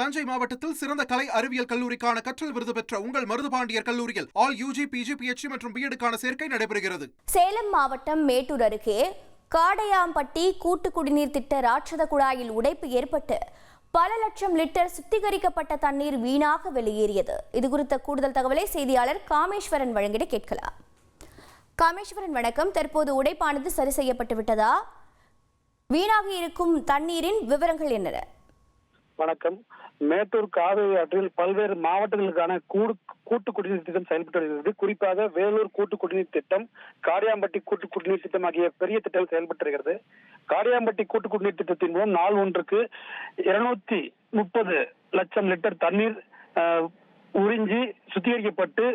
தஞ்சை மாவட்டத்தில் சிறந்த கலை அறிவியல் கல்லூரிக்கான கற்றல் விருது பெற்ற உங்கள் மருதுபாண்டியர் கல்லூரியில் ஆல் யூஜி பிஜி பிஎச்டி மற்றும் பிஎடுக்கான சேர்க்கை நடைபெறுகிறது. சேலம் மாவட்டம் மேட்டூர் அருகே காடையாம்பட்டி கூட்டு குடிநீர் திட்ட ராட்சத குழாயில் உடைப்பு ஏற்பட்டு பல லட்சம் லிட்டர் சுத்திகரிக்கப்பட்ட தண்ணீர் வீணாக வெளியேறியது. இது குறித்த கூடுதல் தகவலை செய்தியாளர் காமேஸ்வரன் வழங்கிட கேட்கலாம். காமேஸ்வரன் வணக்கம். தற்போது உடைப்பானது சரி செய்யப்பட்டு விட்டதா வீணாகி இருக்கும் தண்ணீரின் விவரங்கள் என்ன வணக்கம். மேட்டூர் காவிரி ஆற்றில் பல்வேறு மாவட்டங்களுக்கான கூடு கூட்டு குடிநீர் திட்டம் செயல்பட்டு வருகிறது. குறிப்பாக வேலூர் கூட்டு குடிநீர் திட்டம் காரியாம்பட்டி கூட்டு குடிநீர் திட்டம் ஆகிய பெரிய திட்டங்கள் செயல்பட்டு வருகிறது. காரியாம்பட்டி கூட்டு குடிநீர் திட்டத்தின் மூலம் நாள் ஒன்றுக்கு இருநூத்தி முப்பது லட்சம் லிட்டர் தண்ணீர் உறிஞ்சி சுத்திகரிக்கப்பட்டு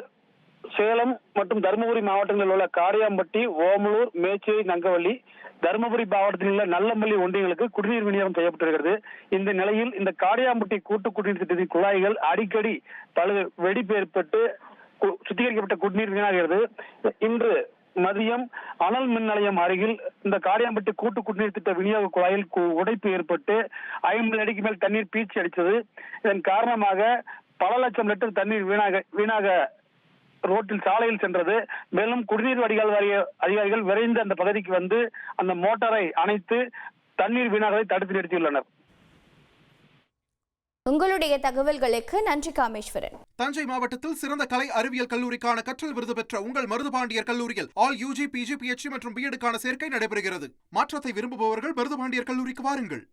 சேலம் மற்றும் தருமபுரி மாவட்டங்களில் உள்ள காரியாம்பட்டி ஓமலூர் மேச்சேரி நங்கவள்ளி தருமபுரி மாவட்டத்தில் உள்ள நல்லமல்லி ஒன்றியங்களுக்கு குடிநீர் விநியோகம் செய்யப்பட்டிருக்கிறது. இந்த நிலையில் இந்த காரியாம்பட்டி கூட்டு குடிநீர் திட்டத்தின் குழாய்கள் அடிக்கடி பல வெடிப்பு ஏற்பட்டு சுத்திகரிக்கப்பட்ட குடிநீர் வீணாகிறது. இன்று மதியம் அனல் மின் நிலையம் அருகில் இந்த காரியாம்பட்டி கூட்டு குடிநீர் திட்ட விநியோக குழாயில் கு- உடைப்பு ஏற்பட்டு ஐம்பது அடிக்கு மேல் தண்ணீர் பீச்சி அடித்தது. இதன் காரணமாக பல லட்சம் லிட்டர் தண்ணீர் வீணாக வீணாக ரோட்டில் சாலையில் சென்றது. மேலும் குடிநீர் வடிகால் வாரிய அதிகாரிகள் விரைந்து அந்த பகுதிக்கு வந்து அந்த மோட்டாரை அணைத்து தண்ணீர் வீணாகதை தடுத்து நிறுத்தியுள்ளனர். உங்களுடைய தகவல்களுக்கு நன்றி காமேஸ்வரன். தஞ்சை மாவட்டத்தில் சிறந்த கலை அறிவியல் கல்லூரிக்கான கற்றல் விருது பெற்ற உங்கள் மருதுபாண்டியர் கல்லூரியில் ஆல் யூஜி பிஜி பிஎச்டி மற்றும் பிஎடுக்கான சேர்க்கை நடைபெறுகிறது. மாற்றத்தை விரும்புபவர்கள் மருதுபாண்டியர் கல்லூரிக்கு வாருங்கள்.